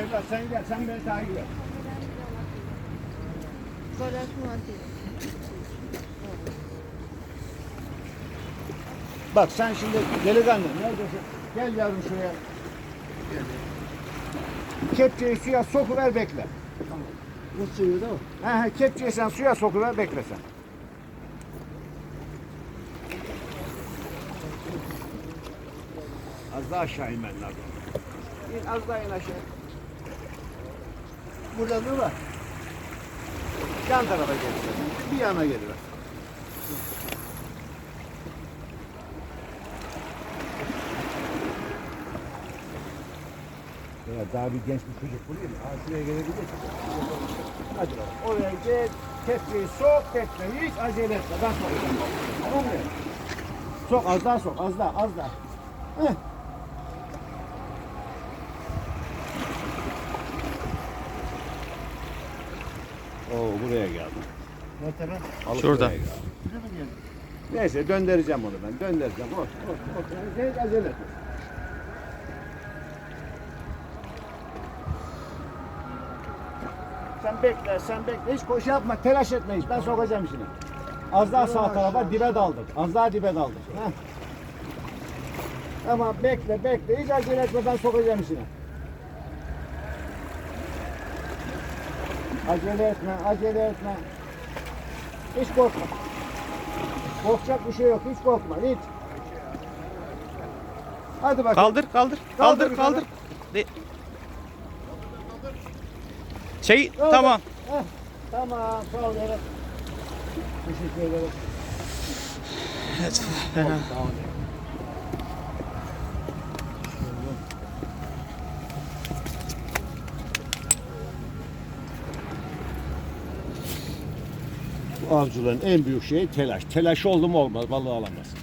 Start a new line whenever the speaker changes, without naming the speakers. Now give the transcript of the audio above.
Sevda sen gel, sen beni takip et. Bak sen şimdi delikanlı neredesin? Gel yavrum şuraya. Kepçeyi suya sokuver bekle.
Bu suyu da o.
He he kepçeyi sen suya sokuver bekle sen. Az daha aşağı inmen lazım. İn, az daha in aşağı.
Burada var?
Yan tarafa gelirler. Bir yana gelirler. Ya daha bir genç bir çocuk bulayım. Ha şuraya gelebilir. Hadi bakalım. Oraya gel. Kepçeyi sok bekle. Hiç acele etme. Ben sokacağım. Tamam mı? Sok az daha sok. Az daha az daha. Heh. Oo buraya geldim.
Ne taraf?
Alıp
Şurada.
buraya geldim. Neyse döndüreceğim onu ben. Döndüreceğim. Ot, ot, ot. Yani hiç acele etme. Sen bekle, sen bekle. Hiç koşu yapma, telaş etme hiç. Ben sokacağım işini. Az daha sağ tarafa dibe daldık. Az daha dibe daldık. Heh. Tamam bekle, bekle. Hiç acele etme, ben sokacağım işini. Acele etme, acele etme. Hiç korkma. Korkacak bir şey yok. Hiç korkma. Hiç. Hadi bakalım.
Kaldır kaldır.
Kaldır
Kaldır kaldır. De- Şey
Kaldır.
tamam.
Heh, tamam. Sağ ol. Teşekkür ederim.
Evet.
Sağ avcıların en büyük şeyi telaş. Telaş oldu mu olmaz. Balığı alamaz.